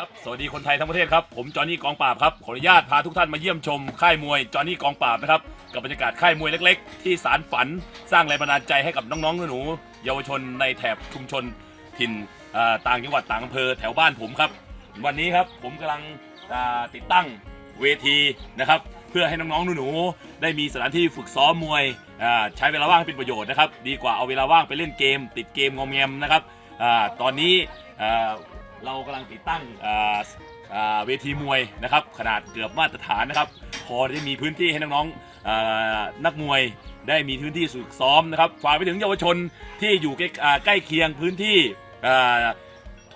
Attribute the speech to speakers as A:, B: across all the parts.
A: ครับ สวัสดีคนไทยทั้งประเทศครับ ผมจอห์นนี่กองปราบครับ ขออนุญาตพาทุกท่านมาเยี่ยมชมค่ายมวยจอห์นนี่กองปราบนะครับ กับบรรยากาศค่ายมวยเล็ก ๆ ที่สารฝันสร้างแรงบันดาลใจให้กับน้องๆหนูๆเยาวชนในแถบชุมชนถิ่นอ่าต่างจังหวัดต่างอำเภอแถวบ้านผมครับ วันนี้ครับผมกำลังอ่าติดตั้งเวทีนะครับ เพื่อให้น้องๆหนูๆได้มีสถานที่ฝึกซ้อมมวยอ่าใช้เวลาว่างให้เป็นประโยชน์นะครับ ดีกว่าเอาเวลาว่างไปเล่นเกม ติดเกมงอมแงมนะครับอาตอนนี้อ่า เรากำลังติดตั้งอ่าอ่าเวทีมวยนะครับ ขนาดเกือบมาตรฐานนะครับ พอจะมีพื้นที่ให้น้องๆอ่านักมวยได้มีพื้นที่ฝึกซ้อมนะครับฝากไปถึงเยาวชนที่อยู่ใกล้อ่าใกล้เคียงพื้นที่อ่า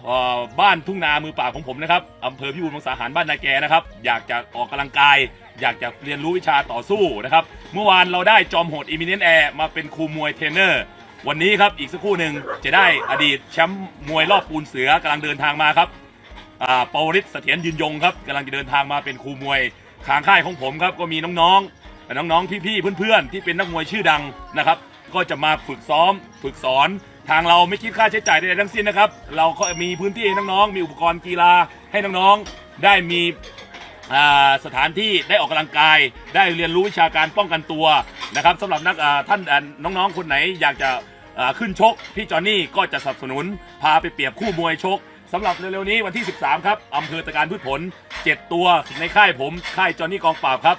A: เอ่อบ้านทุ่งนามือปราบของผมนะครับอำเภอพิบูลมังสาหารบ้านนาแกนะครับ อยากจะออกกำลังกาย อยากจะเรียนรู้วิชาต่อสู้นะครับ เมื่อวานเราได้จอมโหดอิมิเนนแอร์มาเป็นครูมวยเทรนเนอร์ วันนี้ครับอีกสักครู่หนึ่งจะได้อดีตแชมป์มวยรอบปูนเสือกำลังเดินทางมาครับอ่าปวริศเสถียรยืนยงครับกำลังจะเดินทางมาเป็นครูมวยทางค่ายของผมครับก็มีน้องๆน้องๆพี่ๆเพื่อนๆ ที่เป็นนักมวยชื่อดังนะครับ ก็จะมาฝึกซ้อมฝึกสอนทางเราไม่คิดค่าใช้จ่ายใดๆทั้งสิ้นนะครับ เราก็มีพื้นที่ให้น้องๆ มีอุปกรณ์กีฬาให้น้องๆ ได้มีสถานที่ได้ออกกำลังกาย ได้เรียนรู้วิชาการป้องกันตัวนะครับสำหรับนักท่านน้องๆ คนไหนอยากจะ ขึ้นชก พี่จอห์นนี่ก็จะสนับสนุน พาไปเปรียบคู่มวยชกสำหรับเร็วๆนี้วันที่ 13 ครับอำเภอตะการพืชผล 7 ตัวในค่ายผมค่ายจอห์นนี่กองปราบครับ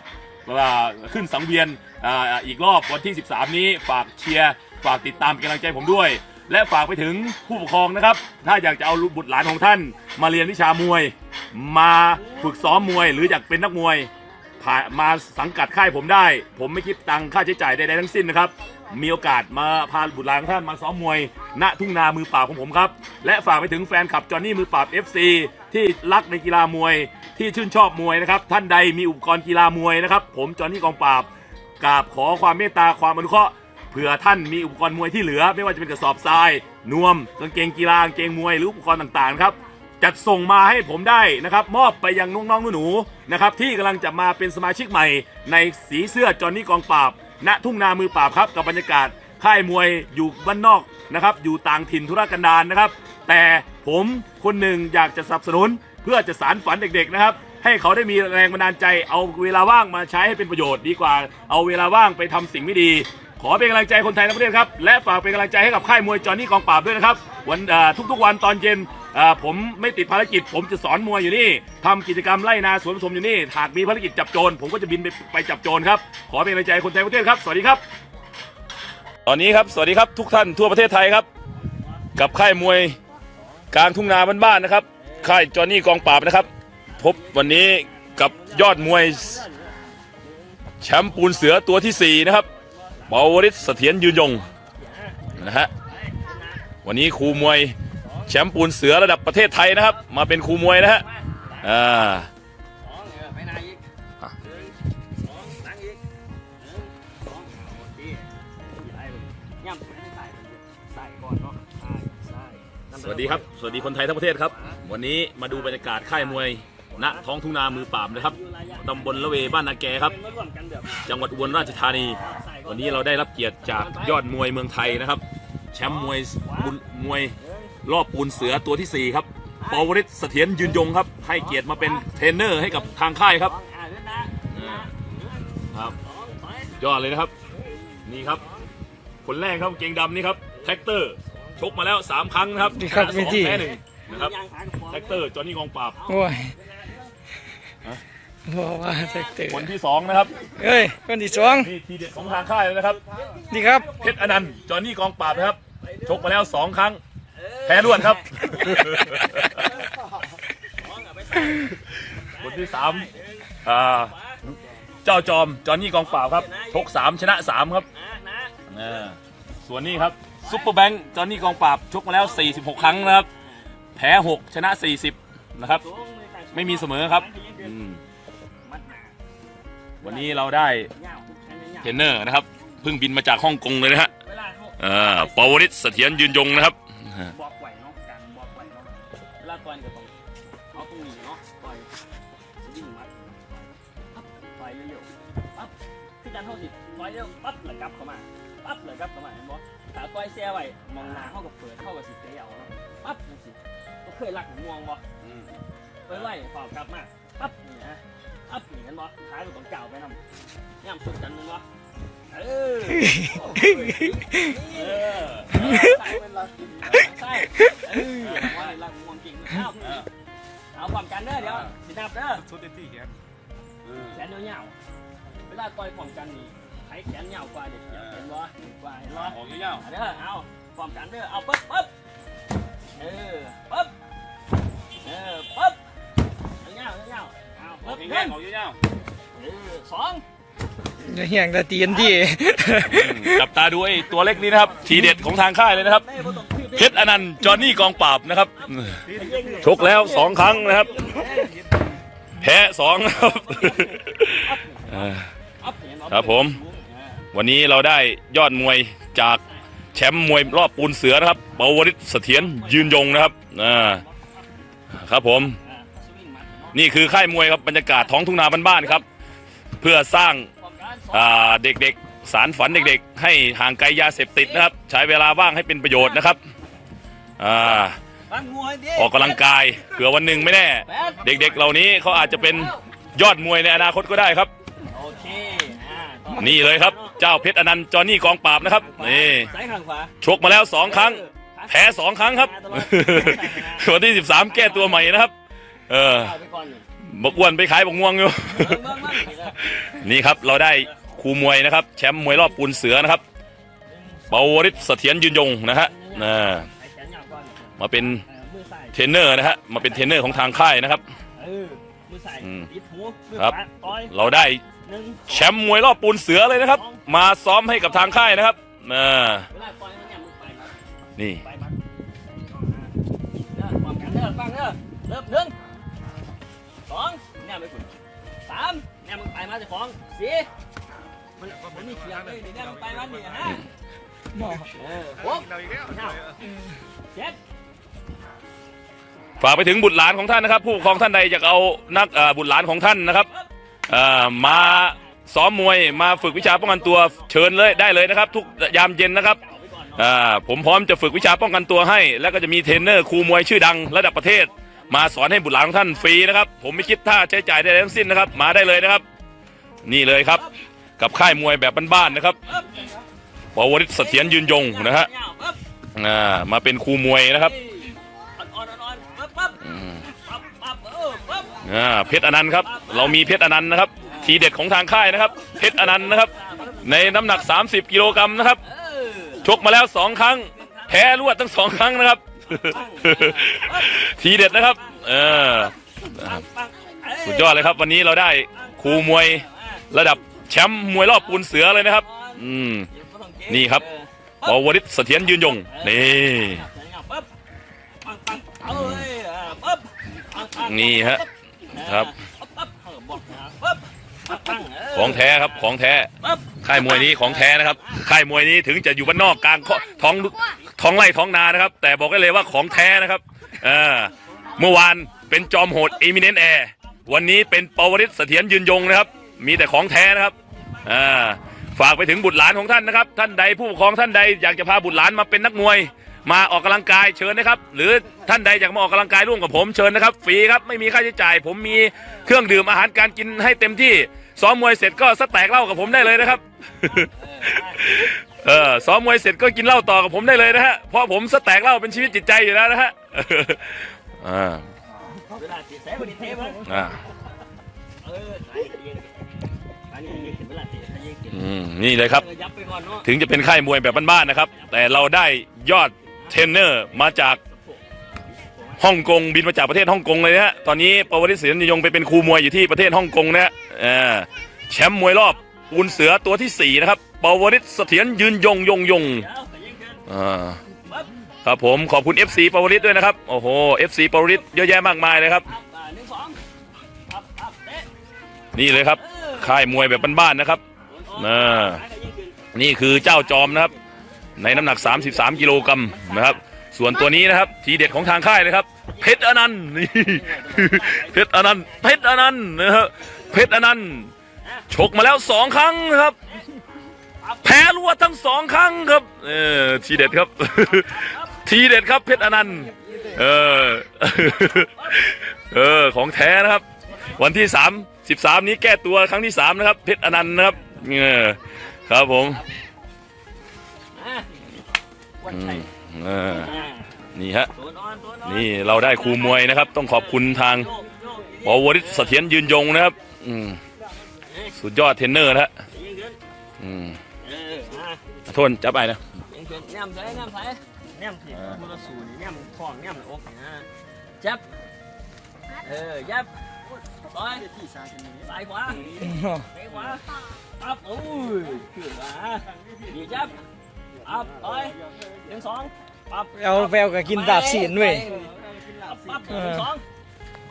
A: อ่าขึ้นสังเวียนอ,อีกรอบวันที่ 13 นี้ฝากเชียร์ฝากติดตามเป็นกำลังใจผมด้วย และฝากไปถึงผู้ปกครองนะครับ ถ้าอยากจะเอาบุตรหลานของท่าน มาเรียนวิชามวย มาฝึกซ้อมมวย หรืออยากเป็นนักมวยผ่ามาสังกัดค่ายผมได้ ผมไม่คิดตังค่าใช้จ่ายใดๆทั้งสิ้นนะครับ มีโอกาสมาพาบุตรหลานท่านมาซ้อมมวย ณทุ่งนามือปราบของผมครับ และฝากไปถึงแฟนคลับจอห์นนี่มือปราบ FC ที่รักในกีฬามวย ที่ชื่นชอบมวยนะครับ ท่านใดมีอุปกรณ์กีฬามวยนะครับ ผมจอห์นนี่กองปราบกราบขอความเมตตาความอนุเคราะห์เผื่อท่านมีอุปกรณ์มวยที่เหลือ ไม่ว่าจะเป็นกระสอบทราย นวมกางเกงกีฬากางเกงมวยหรืออุปกรณ์ต่างๆครับจัดส่งมาให้ผมได้นะครับ มอบไปยังน้องๆหนูๆนะครับที่กำลังจะมาเป็นสมาชิกใหม่ในสีเสื้อจอห์นนี่กองปราบ ณทุ่งนามือปราบครับกับบรรยากาศค่ายมวยอยู่บ้านนอกนะครับ อยู่ต่างถิ่นธุรกันดารนะครับ แต่ผมคนหนึ่งอยากจะสนับสนุน เพื่อจะสารฝันเด็กๆนะครับ ให้เขาได้มีแรงบันดาลใจ เอาเวลาว่างมาใช้ให้เป็นประโยชน์ดีกว่า เอาเวลาว่างไปทำสิ่งไม่ดี ขอเป็นกำลังใจคนไทยทั้งประเทศครับ และฝากเป็นกำลังใจให้กับค่ายมวยจอห์นนี่กองปราบด้วยนะครับ วันทุกๆวันตอนเย็นผมไม่ติดภารกิจ ผมจะสอนมวยอยู่นี่ทำกิจกรรมไล่นาสวนผสมอยู่นี่หากมีภารกิจจับโจรผมก็จะบินไปไปจับโจรครับ ขอเป็นกำลังใจคนไทยทั้งประเทศครับ สวัสดีครับ ตอนนี้ครับสวัสดีครับทุกท่านทั่วประเทศไทยครับ กับค่ายมวยกลางทุ่งนาบ้านๆนะครับค่ายจอห์นนี่กองปราบนะครับ พบวันนี้กับยอดมวยแชมป์ปูนเสือตัวที่4นะครับ บาวริศเสถียรยืนยงนะฮะวันนี้ครูมวยแชมป์ปูนเสือระดับประเทศไทยนะครับ มาเป็นครูมวยนะฮะอ่า
B: ส
A: วัสดีครับ สวัสดีคนไทยทั้งประเทศครับ วันนี้มาดูบรรยากาศค่ายมวยณท้องทุ่งนามือปราบนะครับตำบลละเวบ้านนาแกครับ จังหวัดอุบลราชธานี วันนี้เราได้รับเกียรติจากยอดมวยเมืองไทยนะครับ แชมป์มวยบุญมวยรอบปูนเสือตัวที่ 4 ครับปวริศเสถียรยืนยงครับ ให้เกียรติมาเป็นเทรนเนอร์ให้กับทางค่ายครับ
B: อ่าเล่นนะครับสองไป
A: ยอดเลยนะครับ นี่ครับ คนแรกครับเกงดำนี่ครับแท็กเตอร์ชกมาแล้ว 3 ครั้งนะครับ
C: นี่ครับ
A: ชนะส
C: เว
A: อง
C: ที
A: แพ้หนึ่งนะครับ
B: ยางหางกระป๋อง
A: แท็กเตอร์จอห์นนี่กองปราบ
C: โอ้ย
A: ฮะ
C: บอกว่าแท็กเตอร์
A: คนที่สองนะครับ
C: เอ้ยคนที่สอง
A: นี่ทีเด็ดของทางค่ายเลยนะครับ
C: นี่ครับ
A: เพชรอนันต์จอห์นนี่กองปราบนะครับชกมาแล้วสองครั้งแพ้รวดครับ คนที่สามอ่าเจ้าจอมจอห์นนี่กองปราบครับชกสามชนะสามครับ
B: นะนะ
A: อ่าส่วนนี้ครับซุปเปอร์แบงค์จอห์นนี่กองปราบชกมาแล้ว 46 ครั้งนะครับ แพ้ 6 ชนะ 40 นะครับ
B: สูงเลยใส่
A: ไม่มีเสมอครับอืม
B: มัดหนา
A: วันนี้เราได้
B: เงาแขนยาว
A: เทรนเนอร์นะครับเพิ่งบินมาจากฮ่องกงเลยนะฮะ
B: เวลาเขา
A: อ่าปวริศเสถียรยืนยงนะครับ
B: บอกไหวเนาะการบอกไหวเนาะเวลาต่อยก็ต้องเอาตรงนี้เนาะต่อยยิ่งมัดปั๊บต่อยเร็วๆปั๊บคือการเท่าสิต่อยเร็วปั๊บเลยกลับเข้ามาปั๊บเลยกลับเข้ามาเห็นบ่ถ้าต่อยแซ่ไว้มองหน้าเท่ากับเปิดเท่ากับสิเตะเอาเนาะปั๊บจังสิก็เคยรักม่วงบ่ไว้ไว้ฝากกลับมาปั๊บนี่นะ ปั๊บนี่เห็นบ่ท้ายมันต้องเก่าไปนำย่ำสุดกันมึงบ่เออเออใส่เป็นลักใส่เออว่าลักมวงกิ่งเอาเอาความกันเด้อเดี๋ยวสินับเด้อ
D: สุดเต็มที่แขน
B: แขนยาวๆเวลาต่อยพร้อมกันนี่ใครแขนยวกว่าเด็กเห็นบ่กว่าเห็นบ่
A: ออกยาว
B: เอาเด้อเอาพร้อมกันเด้อเอาปึ๊บปึ๊บเออปึ๊บเออปึ๊บเงาเงาเอา
A: ๆ ออ
B: ปึ๊
A: ก
B: บ
A: แห้
B: หนึ่
A: ง
B: ง
A: ๆออกย
B: สอง
C: อย่าเหี่ยงตาเตียนที่
A: จับตาดูไอ้ตัวเล็กนี้นะครับ ทีเด็ดของทางค่ายเลยนะครับ
B: เต้บ่ต้องชื่อ
A: เพชรอนันต์จอห์นนี่กองปราบนะครับ ชกแล้วสองครั้งนะครับ แพ้สองครับครับผม วันนี้เราได้ยอดมวยจากแชมป์มวยรอบปูนเสือนะครับ เปาวริศเสถียรยืนยงนะครับอ่าครับผม นี่คือค่ายมวยครับบรรยากาศท้องทุ่งนาบ้านๆครับ เพื่อสร้างอ่าเด็กๆสารฝันเด็กๆ ให้ห่างไกลยาเสพติดนะครับ ใช้เวลาว่างให้เป็นประโยชน์นะครับอ่าออกกำลังกายเผื่อวันหนึ่งไม่แน่ เด็กๆ เหล่านี้เขาอาจจะเป็นยอดมวยในอนาคตก็ได้ครับนี่เลยครับ เจ้าเพชรอนันต์จอนี่กองปราบนะครับนี่ชกมาแล้วสองครั้ง แพ้สองครั้งครับวันที่ 13 แก้ตัวใหม่นะครับ เออ
B: เอาไปก่อนนี่
A: บกอ้วนไปขายบกม่วงอยู่
B: เบิ่งเบิ่งเบิ่งนี่นะ
A: นี่ครับเราได้ครูมวยนะครับ แชมป์มวยรอบปูนเสือนะครับเปาวริศเสถียรยืนยงนะฮะอ่า
B: ใส่แขนยาวก่อน
A: มาเป็น
B: เออมือซ้าย
A: เทรนเนอร์นะฮะมาเป็นเทรนเนอร์ของทางค่ายนะครับ
B: เออมือซ้าย
A: อืม
B: ติดหูมือ
A: ครับ
B: ขวาต่อย
A: เราได้
B: หนึ่ง
A: แชมป์มวยรอบปูนเสือเลยนะครับ มาซ้อมให้กับทางค่ายนะครับอ่า
B: เวลาต่อยมันเนี่ยมือไปครับ
A: นี่
B: ไปมัดเด้อความกันเด้อฟังเด้อเริ่มหนึ่งสองเนี่ยไม่คุณสามเนี่ยมึงไปมาเจะของสี่มันมันมีเขียงเลยนี่เนี่ยมึงไปมานี่ฮะเออหก
D: เราอีกแล้ว
B: เจ็ด
A: ฝากไปถึงบุตรหลานของท่านนะครับ ผู้ปกครองท่านใดอยากเอานักเอ่อบุตรหลานของท่านนะครับเอ่อมาซ้อมมวยมาฝึกวิชาป้องกันตัวเชิญเลยได้เลยนะครับ ทุกยามเย็นนะครับ
B: เอาไปก่อนเนาะ
A: อ่าผมพร้อมจะฝึกวิชาป้องกันตัวให้ แล้วก็จะมีเทรนเนอร์ครูมวยชื่อดังระดับประเทศ มาสอนให้บุตรหลานของท่านฟรีนะครับ ผมไม่คิดค่าใช้จ่ายใดๆทั้งสิ้นนะครับ มาได้เลยนะครับ นี่เลยครับ กับค่ายมวยแบบบ้านๆนะครับ
B: ป
A: วริศเสถียรยืนยงนะฮะอ่ามาเป็นครูมวยนะครับ
B: อ่อนๆอ่อนๆปึ๊บปึ๊บ
A: อืม
B: ปั๊บปั๊บเออปึ๊บ
A: อ่าเพชรอนันต์ครับ เรามีเพชรอนันต์นะครับ ทีเด็ดของทางค่ายนะครับ เพชรอนันต์นะครับ ในน้ำหนัก 30 กิโลกรัมนะครับ ชกมาแล้วสองครั้ง แพ้รวดทั้งสองครั้งนะครับ ทีเด็ดนะครับ เออ
B: ปังปังเอ้ย
A: สุดยอดเลยครับ วันนี้เราได้ครูมวยระดับแชมป์มวยรอบปูนเสือเลยนะครับ อืม นี่ครับปวริศเสถียรยืนยง นี่นี่ฮะครับ ของแท้ครับของแท้ ค่ายมวยนี้ของแท้นะครับ ค่ายมวยนี้ถึงจะอยู่บ้านนอกกลางข้อท้อง ท้องไร่ท้องนานะครับ แต่บอกได้เลยว่าของแท้นะครับเออเมื่อวานเป็นจอมโหดเอมิเนนแอร์วันนี้เป็นปวริศเสถียรยืนยงนะครับ มีแต่ของแท้นะครับอ่าฝากไปถึงบุตรหลานของท่านนะครับ ท่านใดผู้ปกครองท่านใดอยากจะพาบุตรหลานมาเป็นนักมวย มาออกกำลังกายเชิญนะครับ หรือท่านใดอยากมาออกกำลังกายร่วมกับผมเชิญนะครับฟรีครับไม่มีค่าใช้จ่าย ผมมีเครื่องดื่มอาหารการกินให้เต็มที่ซ้อมมวยเสร็จก็สแต็กเหล้ากับผมได้เลยนะครับ เออซ้อมมวยเสร็จก็กินเหล้าต่อกับผมได้เลยนะฮะเพราะผมสแต็กเหล้าเป็นชีวิตจิตใจอยู่แล้วนะฮะอ่า
B: เวลาติดแสงวันนี้เท่
A: บ้า
B: งอ่านี่
A: เลยครับ ถึงจะเป็นค่ายมวยแบบบ้านๆนะครับ แต่เราได้ยอดเทรนเนอร์มาจากฮ่องกงบินมาจากประเทศฮ่องกงเลยนะฮะตอนนี้ประวริศเสียรยงไปเป็นครูมวยอยู่ที่ประเทศฮ่องกงนะฮะแชมป์มวยรอบ ปูนเสือตัวที่สี่นะครับปวริศเสถียรยืนยงยงยง
B: เดี๋ยวแต่ยังเกิน
A: อ่า
B: ปึ๊บ
A: ครับผมขอบคุณ FC ปวริศด้วยนะครับ โอ้โห FC ปวริศเยอะแยะมากมายเลยครับ
B: ปั๊บอ่าหนึ่งสองปั๊บปั๊บเตะ
A: นี่เลยครับ
B: เออ
A: ค่ายมวยแบบบ้านๆนะครับอ่านี่คือเจ้าจอมนะครับ ในน้ำหนัก 33 กิโลกรัมนะครับ ส่วนตัวนี้นะครับ ทีเด็ดของทางค่ายเลยครับ เพชรอนันต์นี่เพชรอนันต์เพชรอนันต์นะครับเพชรอนันต์ ชกมาแล้วสองครั้งครับ แพ้รวดทั้งสองครั้งครับ เออทีเด็ดครับ ทีเด็ดครับเพชรอนันต์เออเออของแท้นะครับ วันที่สามสิบสามนี้แก้ตัวครั้งที่สามนะครับ เพชรอนันต์นะครับเออครับผม
B: นี่
A: ฮะ
B: นี่
A: เราได้ครูมวยนะครับ ต้องขอบคุณทาง
B: โยกโยก
A: ปวริศเสถียรยืนยงนะครับ อืม สุดยอดเทรนเนอร์นะฮะ
B: ยิงขึ้น
A: อืม
B: เอออะ
A: โทษจับไปนะ
B: ยิงขึ้นแนมใส่แนมใส่แนมผิดมือสูนี่แนมท้องแนมหน้าอกนี่นะจับ เออยับต่อยสายขวาไปขวาอัพโอ้ยขึ้นมาดีจับอัพไปหนึ่งสองปับ
C: เอาแววกับกินดาบศีลเว้ย
B: ปับปับหนึ่งสอง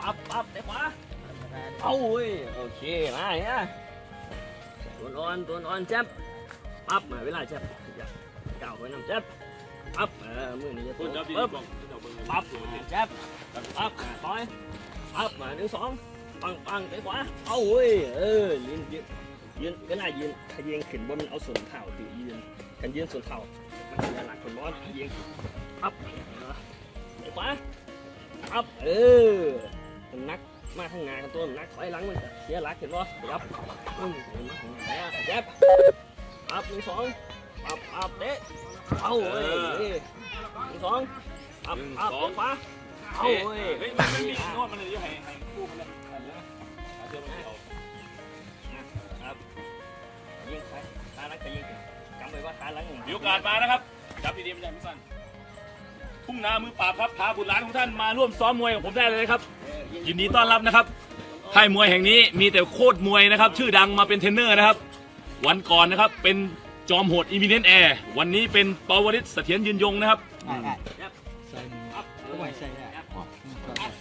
B: ปับปับไปขวาเอาเว้ยโอเคมาเนี่ย ตัวอ่อนตัวอ่อนจับปับมาเวลาจับก้าวไปน้ำจับปับเออมือนี่จะตัวปึ๊บปับจับปับต่อยปับมาหนึ่งสองปังปังไปขวาเอาเว้ยเออลิ้นยืนยืนก็น่ายืนขยิงขึ้นบนมันเอาส่วนเข่าถือยืนกันยืนส่วนเข่ามันจะหลักคนร้อนขยิงอัพไปขวาอัพเออมันนัก มาทางงานกันตัวนักถอยหลังมันเสียหลักเห็นป่ะยับอืมเนี่ยยับอัพหนึ่งสองอัพอัพเด้เอาเว้ยหนึ่งสองอัพอัพขวาเอาเว้ย
A: มันไม่มีน้ตมันเลยให้ให้คู่มันเลยเอาเสื้อมันเอา
B: ครับยิงใครขาลังจะยิงจำไว้ว่าขาลัง
A: มีโอกาสมานะครับจับดีๆมันยังไม่สั้น ทุ่งนามือปราบครับพาบุตรหลานของท่านมาร่วมซ้อมมวยกับผมได้เลยครับยินดีต้อนรับนะครับค่ายมวยแห่งนี้มีแต่โคตรมวยนะครับ ชื่อดังมาเป็นเทรนเนอร์นะครับ วันก่อนนะครับเป็นจอมโหดอีมิเนนแอร์วันนี้เป็นปวริศเสถียรยืนยงนะครับ
B: อัพเอาไว้ใส่ได้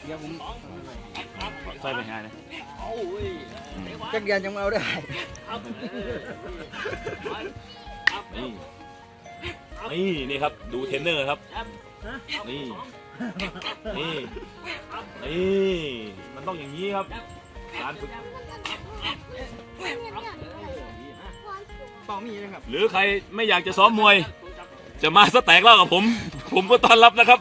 B: เดี๋ยวผมอัพ
A: ใส่ไปหานะ
B: เอาเว้ยเดี๋ยว
C: จักรยานยังเอาได้
B: อัพเอออัพ
A: นี่นี่นี่ครับดูเทรนเนอร์ครับ
B: อัพฮะ
A: นี่ นี่ นี่ มันต้องอย่างนี้ครับ การฝึก
C: เปล่ามีนะครับ
A: หรือใครไม่อยากจะซ้อมมวย จะมาสแต็กเหล่ากับผม ผมก็ต้อนรับนะครับ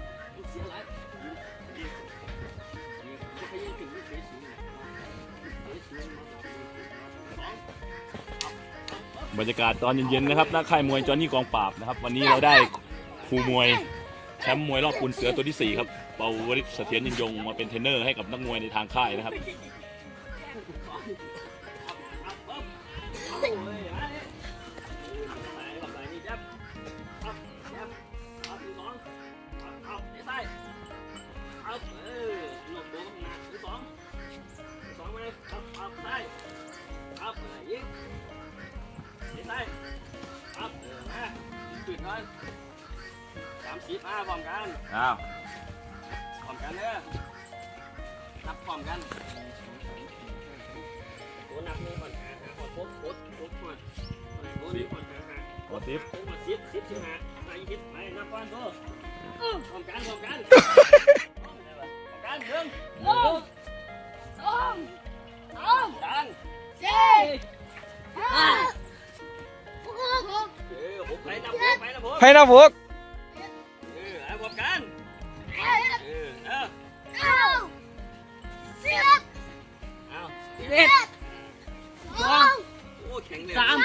B: บ
A: รรยากาศตอนเย็นๆนะครับหน้าค่ายมวยจอห์นนี่กองปราบนะครับ วันนี้เราได้ครูมวยแชมป์มวยรอบคุณเสือตัวที่สี่ครับเปาวริศเสถียรยินยงมาเป็นเทรนเนอร์ให้กับนักมวยในทางค่ายนะครับ
B: không พร้อมกันเด้อนับพร้อมกันตัวนับนี่ก่อนหาหาก่อนโคตรโคต
A: รโค
B: ตรก่อนอะไรโคตรก่อนหาหาโคตรซิปโคตรซิปซิปใช่ไหมหา
A: อี
B: กซิปไหนนับก่อนตัวพร้อมกันพร้อมกันพร้อมกันหนึ่งหนึ่งสองสองดังสี่ห้าหกหกไปนับหก
C: ไปนับหก
B: เอาโอ้แข็งเลยสาม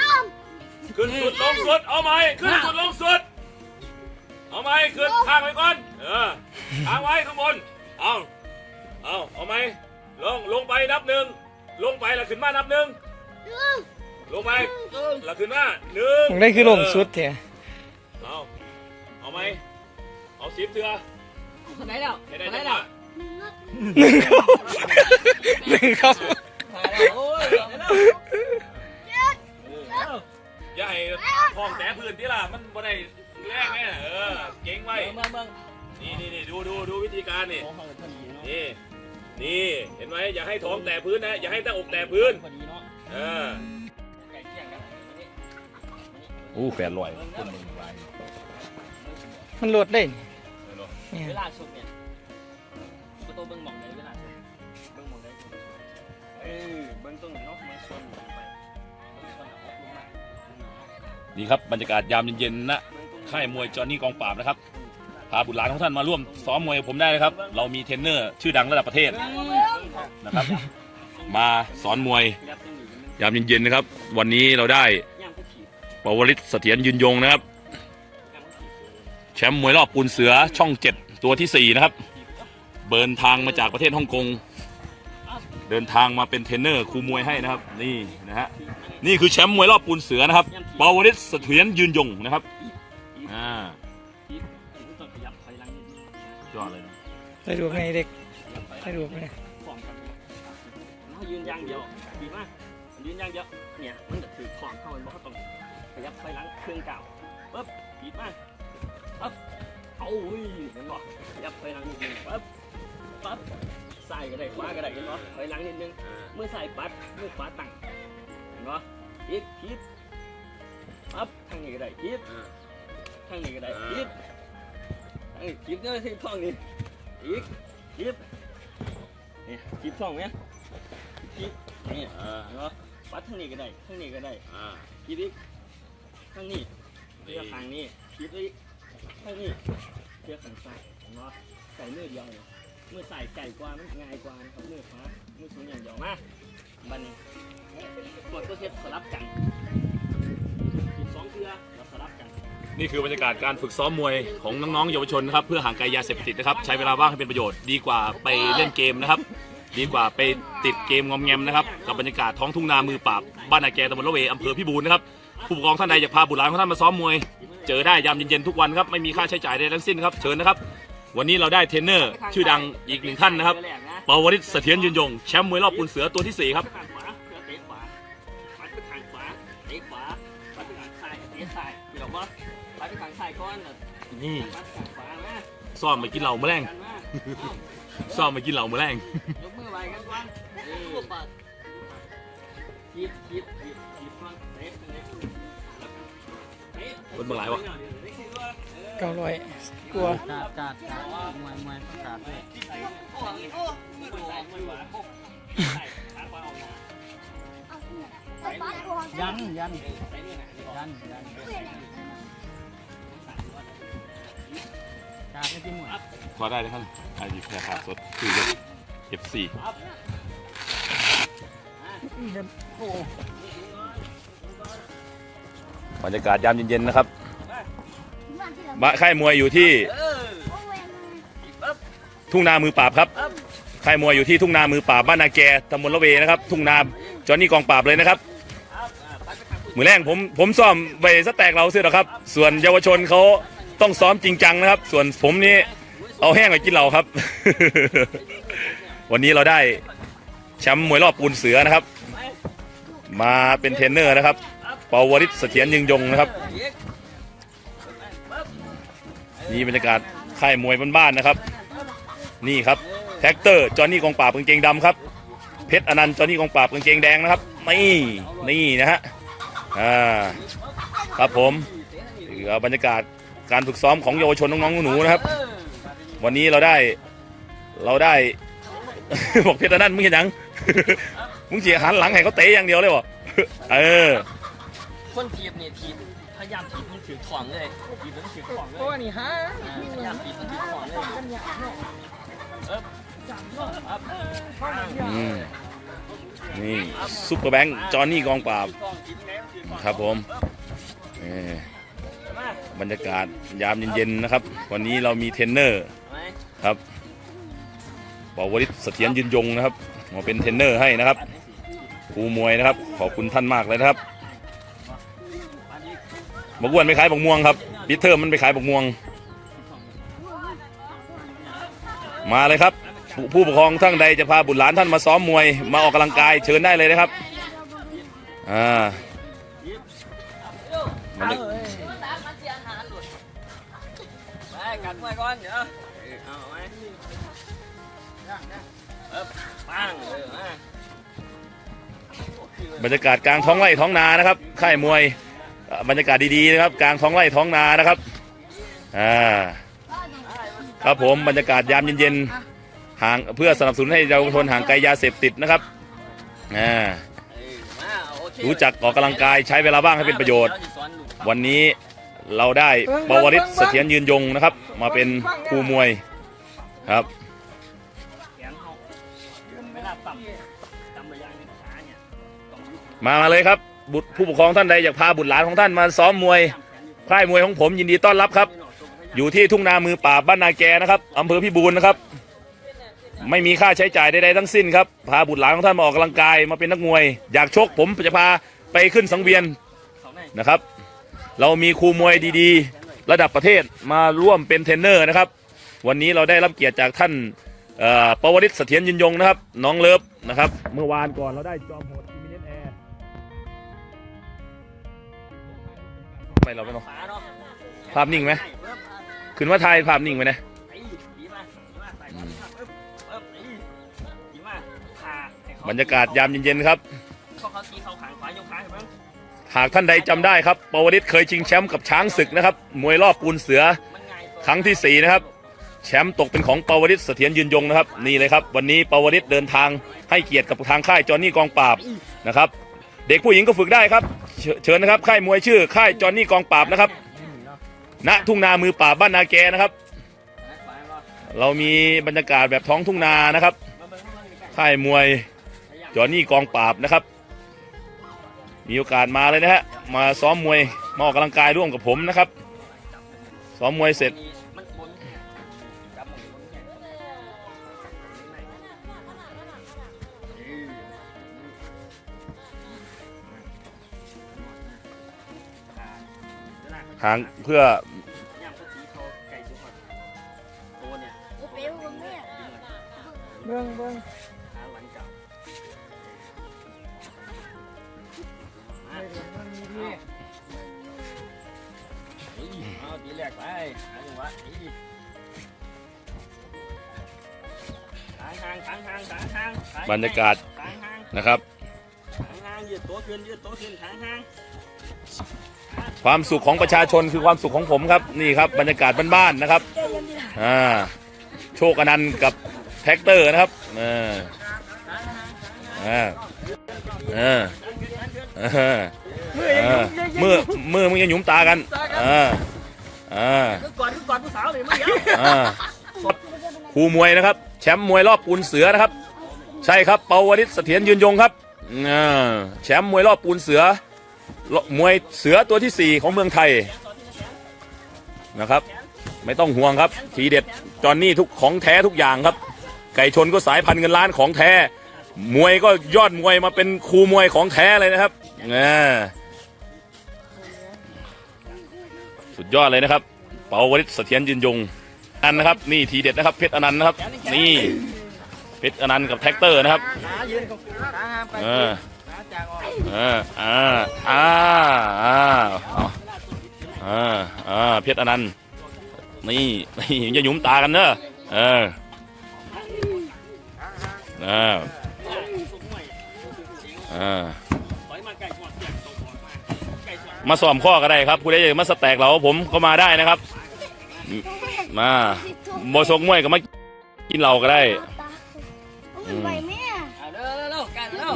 A: ขึ้นสุดลงสุด เอาไหมขึ้นสุดลงสุด เอาไหมขึ้นข้างไว้ก่อน เออข้างไว้ข้างบน เอาเอาเอาไหมลงลงไปนับหนึ่งลงไปแล้วขึ้นมานับหนึ่งลงไปแล้วขึ้นมาหนึ่ง
C: ผมได้คือลงสุดแท้
A: เอาเอาไหมเอาสิบเถื่อ
B: คนไหนแล้ว
A: เห็นได้
B: คนไหน
A: จังห
B: แล้วะ
C: หนึ่งครับ
B: ถ่ายแล้ว โอ้ยเอาแล้ว
A: อย่าให้ท้องแต่พื้นที่ล่ะ มันบ่ได้แรงแน่เออ เก่งไว้
B: เมืองเมือง
A: นี่นี่นี่ดูดูดูวิธีการนี่
B: ของเขาพอดีเนาะ
A: นี่ นี่ เห็นไหมอย่าให้ท้องแตะพื้นนะ อย่าให้หน้าอกแตะพื้น
B: พอดีเนาะ
A: เออ
B: ไก่เที่ยงครับ
A: อู้แปดร้อย
C: มันโหลดได้นี่เนี่ย
B: เวลาสุเนี่ยประตูเบิ้งหมองได้เวลาสุเบิ้งหมองได้เออ บิ้งตรงนี้เนาะมันส่วนลงไปเบิ้งส่วนของลงมา
A: นี่ครับบรรยากาศยามเย็นๆนะค่ายมวยจอห์นนี่กองปราบนะครับพาบุตรหลานของท่านมาร่วมซ้อมมวยกับผมได้นะครับ เรามีเทรนเนอร์ชื่อดังระดับประเทศนะครับ มาสอนมวย
B: ยา
A: มเย็นๆนะครับ วันนี้เราได้
B: ย่างผู้ขี่
A: ปวริศเสถียรยืนยงนะครับ แชมป์มวยรอบปูนเสือช่องเจ็ดตัวที่สี่นะครับเดินทางมาจากประเทศฮ่องกง เดินทางมาเป็นเทรนเนอร์ครูมวยให้นะครับ นี่นะฮะนี่คือแชมป์มวยรอบปูนเสือนะครับปวริศเสถียรยืนยงนะครับอ่า
B: ขี่ขี่ต้องขยับถอยหลังนิดนึง
A: ยอดเลยนะ
C: ได้ดูไงเด็ก
B: ขยับถอยหลั
C: ได้
B: ง
C: ดูไง
B: ฟอร์มกันเขายืนอย่างเดียวดีมากยืนอย่างเดียวเนี่ยมันจะถือของเข้ามันบอกเขาต้องขยับถอยหลังเครื่องเก่าปึ๊บดีมากปึ๊บเอาอุ้ยเห็นบอกขยับถอยหลังนิดนึงปึ๊บปึ๊บ ใส่ก็ได้ขวาก็ได้เห็นบอกถอยหลังนิดนึงมือใส่ปัดมือขวาตั้งเห็นบอกอีกคิดปั๊บทางนี้ก็ได้คิดทางนี้ก็ได้คิดทางนี้คิดเนี่ยที่ท้องนี่อีกคิดนี่คลิปช่องไหมคลิปนี่
A: อ่า
B: เนาะปัดทางนี้ก็ได้ทางนี้ก็ได้
A: อ่า
B: คลิปอีกทางนี้เพื่อทางนี้คลิปอีกทางนี้เพื่อขันซ้ายเนาะใส่มือเดียวเนี่ย มือใส่ไก่กว่ามันง่ายกว่าครับมือขวามือสูงอย่างเดียวมาบันกดตัวเทปสลับกันอีกสองเทือเราสลับกัน
A: นี่คือบรรยากาศการฝึกซ้อมมวยของน้องๆเยาวชนนะครับเพื่อห่างไกลยาเสพติดนะครับใช้เวลาว่างให้เป็นประโยชน์ดีกว่าไปเล่นเกมนะครับ ดีกว่าไปติดเกมงอมแงมนะครับกับบรรยากาศท้องทุ่งนามือปราบบ้านนาแกตำบลละเวอำเภอพิบูลนะครับผู้ปกครองท่านใดอยากพาบุตรหลานของท่านมาซ้อมมวย เจอได้ยามเย็นๆทุกวันครับไม่มีค่าใช้จ่ายใดทั้งสิ้นครับเชิญนะครับ วันนี้เราได้เทรนเนอร์ชื่อดังอีกหนึ่งท่านนะครับปวริศเสถียรยืนยงแชมป์มวยรอบปูนเสือตัวที่สี่ครับ
B: ทางขวาเพื่อเตะขวาปัดไปทางขวาเตะขวาปัดไปทางซ้ายเตะซ้ายเดี๋ยวว่าปัดไปทางซ้ายก่อนแล้ว
A: นี่
B: ปัดไปทางขวามา
A: ซ้อมไปกินเหล้าแมลง
B: กันมาเอ้า
A: ซ้อมไปกินเหล้าแมลง
B: ยกมือไหวกันก่อนเออคิดคิดคิดคิดก่อนเตะเตะเตะ
A: คนเมื่อไหร่วะ
C: เก้าร้อยกลัว
B: กาดกาดกาดมวยมวยกาดเลยโอ้โหมือไหวมือไหวใส่ขาขวาออกมายันยันยันยันกาดไม่จิ้มหมด
A: พอได้เลยครับไอ้ดีแค่ขาดสดคือเก็บสี่บรรยากาศยามเย็นๆนะครับ บ้านค่ายมวยอยู่ที่
B: เออ
A: ทุ่งนามือปราบครับค่ายมวยอยู่ที่ทุ่งนามือปราบบ้านนาแกตำบลละเวนะครับ ทุ่งนาจอห์นนี่กองปราบเลยนะครับมือแรกผมผมซ้อมไปสแต็กเราเสียหรอครับ ส่วนเยาวชนเขาต้องซ้อมจริงจังนะครับ ส่วนผมนี่เอาแห้งไปกินเหล้าครับ วันนี้เราได้แชมป์มวยรอบปูนเสือนะครับ มาเป็นเทรนเนอร์นะครับปาวริศเสถียรยึงยงนะครับ นี่บรรยากาศค่ายมวยบ้านๆนะครับ นี่ครับแท็กเตอร์จอห์นนี่กองปราบกางเกงดำครับ เพชรอนันต์จอห์นนี่กองปราบกางเกงแดงนะครับนี่นี่นะฮะอ่าครับผมบรรยากาศการฝึกซ้อมของเยาวชนน้องๆหนูนะครับ วันนี้เราได้เราได้ บอกเพชรอนันต์มึงเห็นยังมึงเสียหันหลังให้เขาเตะอย่างเดียวเลยวะเออ
B: คนทีบเนี่ยทีบ พยายามทีบมันถือของเลยทีบมันถือของเลย
C: โอ้นี่ฮะ
B: พยายามทีบมันถือของเลยเออครับ
A: อืมนี่ซุปเปอร์แบงค์จอห์นนี่กองปราบ
B: กองทีบไงมันถือของ
A: ครับผมเอ่อบรรยากาศยามเย็นๆนะครับ วันนี้เรามีเทรนเนอร์
B: ไหม
A: ครับปวริศเสถียรยืนยงนะครับมาเป็นเทรนเนอร์ให้นะครับครูมวยนะครับ ขอบคุณท่านมากเลยนะครับ บกวนไปขายบกม่วงครับปิดเทอมมันไปขายบกม่วง มาเลยครับ ผู้ปกครองท่านใดจะพาบุตรหลานท่านมาซ้อมมวย มาออกกำลังกายเชิญได้เลยนะครับอ่ามัน
B: ไปกัดไว้ก่อนเดี๋ยวเอาไหมเออปังเออมา
A: บรรยากาศกลางท้องไร่ท้องนานะครับค่ายมวย บรรยากาศดีๆนะครับกลางท้องไร่ท้องนานะครับอ่าครับผมบรรยากาศยามเย็นๆห่างเพื่อสนับสนุนให้เยาวชนห่างไกลยาเสพติดนะครับอ่ารู้จักออกกำลังกายใช้เวลาว่างให้เป็นประโยชน์ วันนี้เราได้ปวริศเสถียรยืนยงนะครับ มาเป็นครูมวยครับ
B: แขนเขาเวลาต่ำต่ำระยะนี้ขาเนี่ยต้องยุบ
A: มามาเลยครับ บุตรผู้ปกครองท่านใดอยากพาบุตรหลานของท่านมาซ้อมมวยค่ายมวยของผมยินดีต้อนรับครับ อยู่ที่ทุ่งนามือป่าบ้านนาแกนะครับอำเภอพิบูลนะครับ ไม่มีค่าใช้จ่ายใดๆทั้งสิ้นครับ พาบุตรหลานของท่านมาออกกำลังกายมาเป็นนักมวย อยากชกผมจะพาไปขึ้นสังเวียน
B: นะ
A: ครับ เรามีครูมวยดีๆ ระดับประเทศมาร่วมเป็นเทรนเนอร์นะครับ วันนี้เราได้รับเกียรติจากท่านเอ่อปวริศเสถียรยืนยงนะครับ น้องเลิฟนะครับ เมื่อวานก่อนเราได้จอมโหด ไม่เราไม่เนาะภาพนิ่งไหมขึ้นว่าไทยภาพนิ่งไหมนะ
B: บ
A: รรยากาศยามเย็นๆครับ
B: หา
A: กท่านใดจำได้ครับปวริศเคยชิงแชมป์กับช้างศึกนะครับ มวยรอบปูนเสือครั้งที่สี่นะครับ แชมป์ตกเป็นของปวริศเสถียรยืนยงนะครับ นี่เลยครับ วันนี้ปวริศเดินทางให้เกียรติกับทางค่ายจอนนี่กองปราบนะครับ เด็กผู้หญิงก็ฝึกได้ครับ เชิญนะครับค่ายมวยชื่อค่ายจอห์นนี่กองปราบนะครับ ณทุ่งนามือป่าบบ้านนาแกนะครับ เรามีบรรยากาศแบบท้องทุ่งนานะครับ ค่ายมวยจอห์นนี่กองปราบนะครับ มีโอกาสมาเลยนะฮะมาซ้อมมวยมาออกกำลังกายร่วมกับผมนะครับซ้อมมวยเสร็จ
B: หา
A: งเพื่อ
B: ย่ำสักทีเขาไก่สุกตัวเนี่ย
C: เบิ้งเบิ้ง
B: ขาหลังเก่าเอาตีแรกไปหาจังหวะทางทางทางทางทางทาง
A: บรรยากาศ
B: ทางทาง
A: นะครับ
B: ทางทางยืดตัวขึ้นยืดตัวขึ้นทางทาง
A: ความสุขของประชาชนคือความสุขของผมครับนี่ครับบรรยากาศบ้านๆนะครับอ่าโชคอนันต์กับแท็กเตอร์นะครับเอออ่าเออเออเออมือมือมึงจะหยุมตากันอ่าอ่า
B: คือกอดคือกอดผู้สาวเลยไม่เดียว
A: อ่าครูมวยนะครับ แชมป์มวยรอบปูนเสือนะครับ ใช่ครับเปาวริศเสถียรยืนยงครับอ่าแชมป์มวยรอบปูนเสือ มวยเสือตัวที่ 4 ของเมืองไทยนะครับ ไม่ต้องห่วงครับ ทีเด็ดจอนนี่ทุกของแท้ทุกอย่างครับ ไก่ชนก็สายพันธุ์เงินล้านของแท้ มวยก็ยอดมวยมาเป็นครูมวยของแท้เลยนะครับอ่าสุดยอดเลยนะครับ เปาวริศเสถียรยืนยงอันนะครับนี่ทีเด็ดนะครับเพชรอนันต์นะครับ นี่เพชรอนันต์กับแท็กเตอร์นะครับ
B: ขา
A: เออ
B: ขาจางออก
A: เอออ่าอ่าอ่าอ่าอ่าเพชรอนันต์นี่นี่อย่าหยุมตากันเนอะเอออ่าอ่า
B: ถอยมาไก่ชนเสียงตกหัวมา
A: มาสอมข้อก็ได้ครับผู้ใดอยากมาสแต็กเราผมก็มาได้นะครับ มาบอชกมวยก็มากินเราก็ได้
E: อุ้ยไหวไหม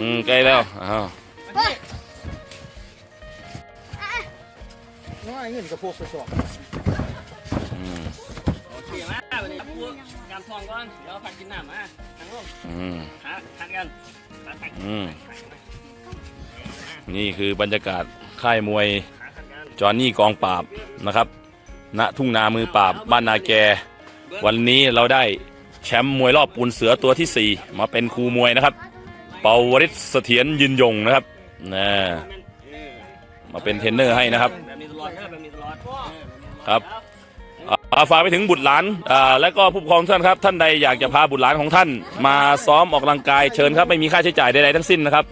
E: อื
A: มใกล้แล้วอ้าว
C: น้อยเงินกับพวกกระสอบ
A: อืม
B: โอเคมาวันนี้พูดการทองก่อนเดี๋ยวพักกินน้ำมาทั้งลง
A: อืม
B: ขาทันกันขาทัน
A: อืมนี่คือบรรยากาศค่ายมวย
B: ขาทันกัน
A: จอห์นนี่กองปราบนะครับ ณ ทุ่งนามือปราบบ้านนาแก วันนี้เราได้แชมป์มวยรอบปูนเสือตัวที่ 4 มาเป็นครูมวยนะครับ เปาวริศเสถียรยืนยงนะครับนะมาเป็นเทรนเนอร์ให้นะครับ ครับ
B: ออ
A: อ่าฝากไปถึงบุตรหลานอ่าและก็ผู้ปกครองท่านครับ ท่านใดอยากจะพาบุตรหลานของท่าน มาซ้อมออกกำลังกายเชิญครับไม่มีค่าใช้จ่ายใดๆทั้งสิ้นนะครับ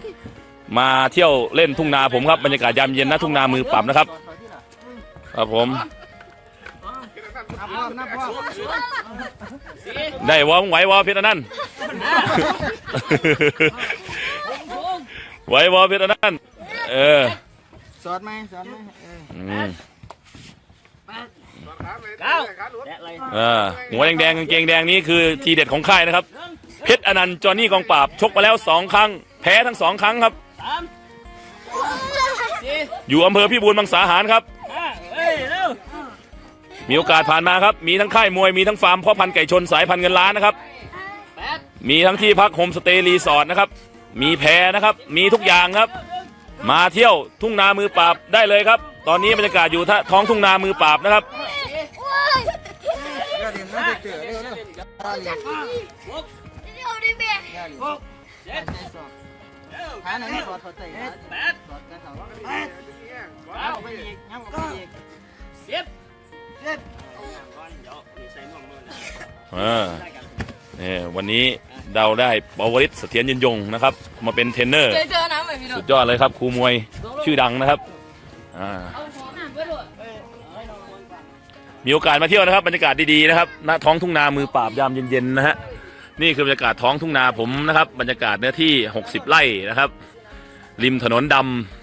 A: มาเที่ยวเล่นทุ่งนาผมครับบรรยากาศยามเย็นนะทุ่งนามือปรับนะครับครับผม ได้วอมไหววอเพชรอนันต์ไหววอเพชรอนันต์เออ
C: สอดไหมสอดไหมเออ
A: อืม
B: เก้าและอ
A: อหัวแดงๆกางเกงแดงนี้คือทีเด็ดของค่ายนะครับ เพชรอนันต์จอห์นนี่กองปราบชกมาแล้วสองครั้ง แพ้ทั้งสองครั้งครับ อยู่อำเภอพิบูลมังสาหารครับ มีโอกาสผ่านมาครับ มีทั้งค่ายมวย มีทั้งฟาร์มพ่อพันธุ์ไก่ชนสายพันธุ์เงินล้านนะครับ มีทั้งที่พักโฮมสเตย์รีสอร์ทนะครับ มีแพนะครับ มีทุกอย่างครับ มาเที่ยวทุ่งนามือปราบได้เลยครับ ตอนนี้บรรยากาศอยู่ท่าท้องทุ่งนามือปราบนะครับ
C: เสร็
B: จ
C: อยสอดสอดใจ
B: แปด
C: สอดกันสอดเอาไปอีกงั้นเอาไปอีก
B: สิบ
C: เจ็ด
B: ก่อนเดี๋ยวมีใส่น่องมือนะ
A: เออ
B: ได้กัน
A: นี่วันนี้เราได้ปวริศเสถียรยินยงนะครับ มาเป็นเทรนเนอร์
E: เจอเจอน้ำไหมพี่น้อง
A: สุดยอดเลยครับครูมวยชื่อดังนะครับอ่า
E: เอาของน้ำไปด้วย
A: มีโอกาสมาเที่ยวนะครับบรรยากาศดีๆนะครับณท้องทุ่งนามือปราบยามเย็นๆนะฮะนี่คือบรรยากาศท้องทุ่งนาผมนะครับ บรรยากาศเนื้อที่ 60 ไร่นะครับ ริมถนนด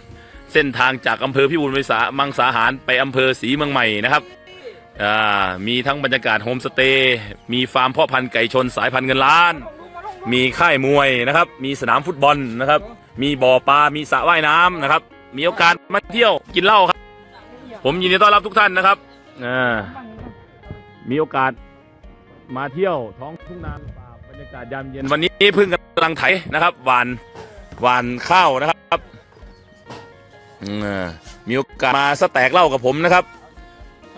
A: ำเส้นทางจากอำเภอพิบูลมังสามังสาหารไปอำเภอศรีเมืองใหม่นะครับ อ่ามีทั้งบรรยากาศโฮมสเตย์มีฟาร์มพ่อพันธุ์ไก่ชนสายพันธุ์เงินล้าน มีค่ายมวยนะครับ มีสนามฟุตบอลนะครับ มีบ่อปลา มีสระว่ายน้ำนะครับ มีโอกาสมาเที่ยวกินเหล้าครับ ผมยินดีต้อนรับทุกท่านนะครับอ่ามีโอกาสมาเที่ยวท้องทุ่งนาป่าบรรยากาศยามเย็นวันนี้เพิ่งกำลังไถนะครับหวานหวานข้าวนะครับมอ่ามีโอกาสมาสแต็กเหล้ากับผมนะครับ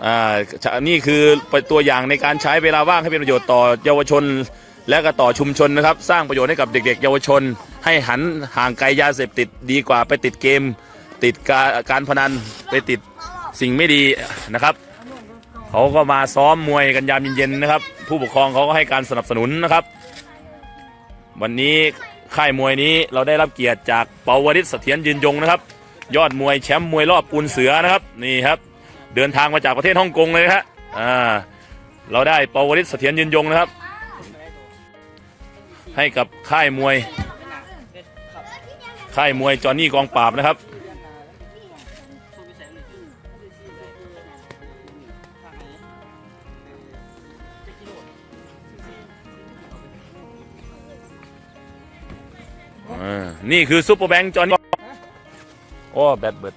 A: อ่านี่คือตัวอย่างในการใช้เวลาว่างให้เป็นประโยชน์ต่อเยาวชน และก็ต่อชุมชนนะครับ สร้างประโยชน์ให้กับเด็ก ๆ เยาวชน ให้หันห่างไกลยาเสพติดดีกว่าไปติดเกม ติดการการพนันไปติดสิ่งไม่ดีนะครับเขาก็มาซ้อมมวยกันยามเย็นๆนะครับ ผู้ปกครองเขาก็ให้การสนับสนุนนะครับ วันนี้ค่ายมวยนี้เราได้รับเกียรติจากเปาวริศเสถียรยืนยงนะครับ ยอดมวยแชมป์มวยรอบปูนเสือนะครับนี่ครับ เดินทางมาจากประเทศฮ่องกงเลยนะฮะอ่าเราได้ปาวริศเสถียรยืนยงนะครับ ให้กับค่ายมวย ค่ายมวยจอห์นนี่กองปราบนะครับ อ่า นี่คือซุปเปอร์แบงค์จอห์นนี่โอ้ แบตเบิด